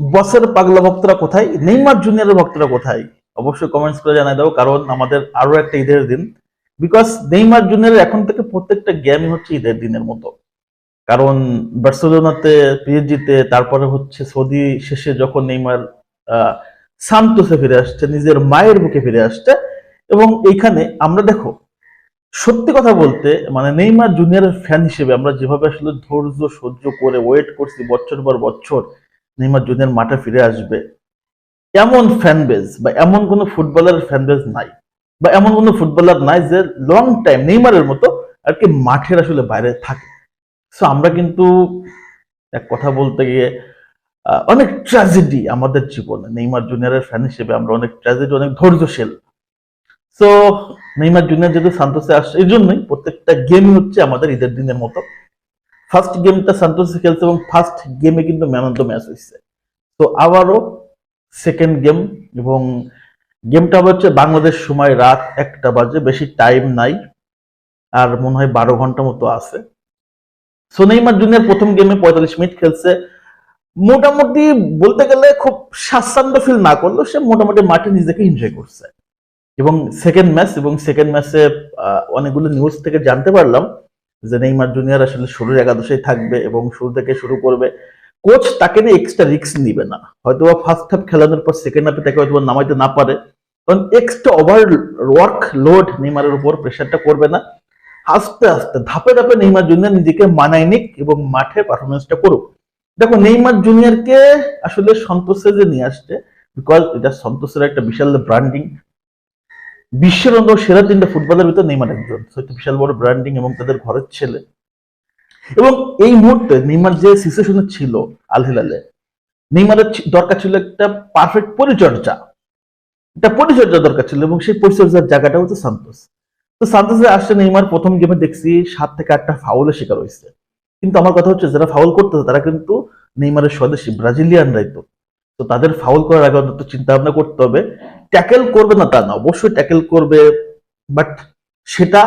বসের পাগলা ভক্তরা কোথায়? নেইমার জুনিয়রের ভক্তরা কোথায়? অবশ্যই কমেন্টস করে জানাই দাও, কারণ আমাদের আরও একটা ঈদের দিন। বিকজ নেইমার জুনিয়রের এখন থেকে প্রত্যেকটা গেমই হচ্ছে ঈদের দিনের মতো। কারণ বার্সেলোনাতে, পিএসজিতে, তারপরে হচ্ছে সৌদি শেষে যখন নেইমার সান্তোসে ফিরে আসছে, নিজের মায়ের বুকে ফিরে আসছে, এবং এইখানে আমরা দেখো, সত্যি কথা বলতে মানে নেইমার জুনিয়রের ফ্যান হিসেবে আমরা যেভাবে আসলে ধৈর্য সহ্য করে ওয়েট করছি বছর পর বছর নেইমার জুনিয়র মাঠে ফিরে আসবে। এমন ফ্যান বেজ বা এমন কোনো ফুটবলারের ফ্যান বেজ নাই বা এমন কোনো ফুটবলার নাই যে লং টাইম নেইমারের মতো আর কি মাঠের আসলে বাইরে থাকে। সো আমরা কিন্তু এক কথা বলতে গিয়ে অনেক ট্র্যাজেডি আমাদের জীবনে। নেইমার জুনিয়রের ফ্যান হিসেবে আমরা অনেক ট্র্যাজেডি অনেক ধৈর্যশীল। সো নেইমার জুনিয়র যেহেতু সান্তোসে আসছে এই জন্যই প্রত্যেকটা গেম হচ্ছে আমাদের ঈদের দিনের মতো। ফার্স্ট গেমটা সান্তোসে খেলছে এবং ফার্স্ট গেমে কিন্তু ম্যান অফ দ্য ম্যাচ হয়েছে তো আবারও সেকেন্ড গেম এবং গেমটা হচ্ছে বাংলাদেশ সময় রাত একটা বাজে, বেশি টাইম নাই, আর মনে হয় বারো ঘণ্টা মতো আছে। সো নেইমার জুনিয়র প্রথম গেমে পঁয়তাল্লিশ মিনিট খেলছে। মোটামুটি বলতে গেলে খুব স্বাচ্ছন্দ্য ফিল না করলেও সে মোটামুটি মাঠে নিজেকে এনজয় করছে। এবং সেকেন্ড ম্যাচ এবং সেকেন্ড ম্যাচে অনেকগুলো নিউজ থেকে জানতে পারলাম যে নেইমার জুনিয়র আসলে শুরুর একাদশেই থাকবে এবং শুরু থেকে শুরু করবে কোচ তাকে নিয়ে এক্সট্রা রিস্ক নিবে না। হয়তো ফার্স্ট হাফ খেলানোর পর সেকেন্ড হাফে তাকে হয়তো নামাইতে না পারে। কারণ এক্সট্রা ওভার ওয়ার্ক লোড নেইমারের উপর প্রেশারটা করবে না। আস্তে আস্তে, ধাপে ধাপে নেইমার জুনিয়র নিজেকে মানায় নিক এবং মাঠে পারফরমেন্সটা করুক। দেখো, নেইমার জুনিয়রকে আসলে সন্তোষে যে নিয়ে আসছে বিকজ এটা সন্তোষের একটা বিশাল ব্র্যান্ডিং বিশ্বের অন্য সেরা তিনটা ফুটবলের ভিতর নেইমার একজন। একটা বিশাল বড় ব্র্যান্ডিং এবং তাদের ঘরের ছেলে। এবং এই মুহূর্তে নেইমার যে সিচুয়েশনে ছিল আল হিলালে, নেইমারের দরকার ছিল একটা পারফেক্ট পরিচর্যা। একটা পরিচর্যা দরকার ছিল এবং সেই পরিচর্যার জায়গাটা হচ্ছে সান্তোস। তো সান্তোসে আসছে নেইমার, প্রথম গেমে দেখছি সাত থেকে আটটা ফাউলের শিকার হয়েছে। কিন্তু আমার কথা হচ্ছে যারা ফাউল করতেছে, তারা কিন্তু নেইমারের স্বদেশী, ব্রাজিলিয়ানরাই তো। তো তাদের ফাউল করার আগে অন্তত চিন্তা ভাবনা করতে হবে ট্যাকেল করবে না তা না, অবশ্যই ট্যাকেল করবে বাট সেটা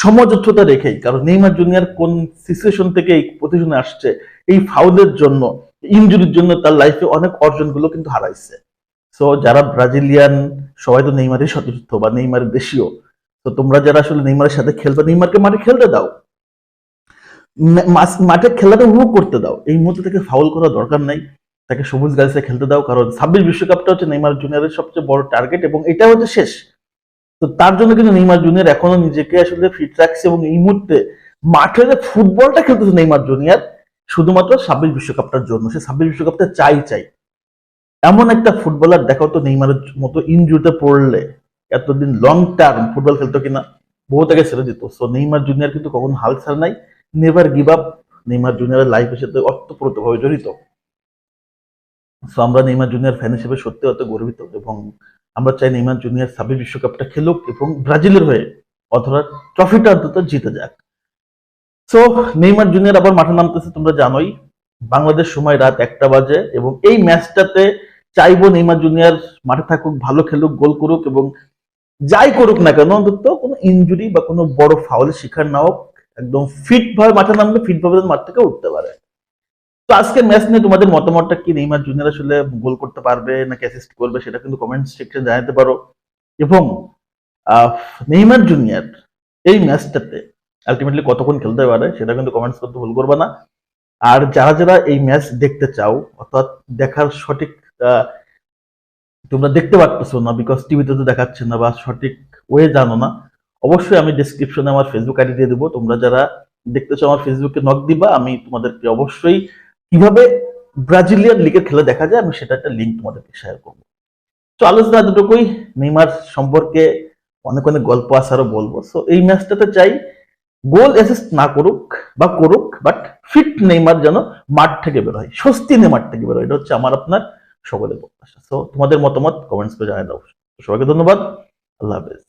সমঝোতা রেখেই, কারণ নেইমার জুনিয়র কোন সিচুয়েশন থেকে এই পজিশনে আসছে, এই ফাউলের জন্য ইনজুরির জন্য তার লাইফে অনেক অর্জনগুলো কিন্তু হারাইছে। সো যারা ব্রাজিলিয়ান, সবাই তো নেইমারের সতীর্থ বা নেইমারের দেশীয়। তো তোমরা যারা আসলে নেইমারের সাথে খেলবে, নেইমারকে মাঠে খেলতে দাও। মাঠে খেলাটা উপভোগ করতে দাও। এই মুহূর্তে থেকে ফাউল করার দরকার নাই। তাকে সবুজ গালিসে খেলতে দাও, কারণ ছাব্বিশ বিশ্বকাপটা হচ্ছে নেইমার জুনিয়রের সবচেয়ে বড় টার্গেট এবং এটা হচ্ছে শেষ। তো তার জন্য কিন্তু নেইমার জুনিয়র এখনও নিজেকে আসলে ফিট রাখছে এবং এই মুহূর্তে মাঠে যে ফুটবলটা খেলতেছে নেইমার জুনিয়র, শুধুমাত্র ছাব্বিশ বিশ্বকাপটার জন্য। সে ছাব্বিশ বিশ্বকাপটা চাই চাই। এমন একটা ফুটবলার দেখাও তো নেইমারের মতো ইনজুরিতে পড়লে, এতদিন লং টার্ম ফুটবল খেলতো কিনা, বহু তাকে ছেড়ে দিত। সো নেইমার জুনিয়র কিন্তু কখনো হাল ছাড় নাই নেভার গিভ আপ নেইমার জুনিয়রের লাইফের সাথে অর্থপ্রতভাবে জড়িত। সো আমরা নেইমার জুনিয়র ফ্যান হিসেবে সত্যি অত গর্বিত এবং আমরা চাই নেইমার জুনিয়র সাবি বিশ্বকাপটা খেলুক এবং ব্রাজিলের হয়ে অথবা ট্রফিটা অন্তত জিতে যাক। সো নেইমার জুনিয়র আবার মাঠে নামতেছে, তোমরা জানোই। বাংলাদেশ সময় রাত একটা বাজে এবং এই ম্যাচটাতে চাইব নেইমার জুনিয়র মাঠে থাকুক, ভালো খেলুক, গোল করুক এবং যাই করুক না কেন, অন্তত কোনো ইনজুরি বা কোনো বড় ফাউলের শিকার না হোক, একদম ফিট ভাবে মাঠে নামবে ফিট ভাবে মাঠ থেকে উঠতে পারে। তো আজকের ম্যাচ নিয়ে তোমাদের মতামতটা কি? নেইমার জুনিয়র আসলে গোল করতে পারবে নাকি অ্যাসিস্ট করবে সেটা কিন্তু কমেন্ট সেকশনে জানাতে পারো। এবং নেইমার জুনিয়র এই ম্যাচটাতে আলটিমেটলি কতক্ষণ খেলতে পারে সেটা কিন্তু কমেন্টস করতে ভুল করবে না। আর যারা যারা এই ম্যাচ দেখতে চাও, অর্থাৎ দেখার সঠিক তোমরা দেখতে পারতেছো না বিকজ টিভিতে তো দেখাচ্ছে না বা সঠিক ওয়ে জানো না, অবশ্যই আমি ডিসক্রিপশনে আমার ফেসবুক আইডি দিয়ে দেবো। তোমরা যারা দেখতেছো আমার ফেসবুকে নক দিবা, আমি তোমাদেরকে অবশ্যই কীভাবে ব্রাজিলিয়ান লিগের খেলা দেখা যায় আমি সেটা একটা লিঙ্ক তোমাদেরকে শেয়ার করব। তো আলোচনা দুটোকুই নেইমার সম্পর্কে অনেক অনেক গল্প আসারও বলব। সো এই ম্যাচটাতে চাই গোল অ্যাসিস্ট না করুক বা করুক বাট ফিট নেইমার যেন মাঠ থেকে বের হয়, স্বস্তি নিয়ে মাঠ থেকে বের হয়, এটা হচ্ছে আমার, আপনার সকলের প্রত্যাশা। সো তোমাদের মতামত কমেন্টস করে জানিয়ে দাও। সবাইকে ধন্যবাদ। আল্লাহ হাফেজ।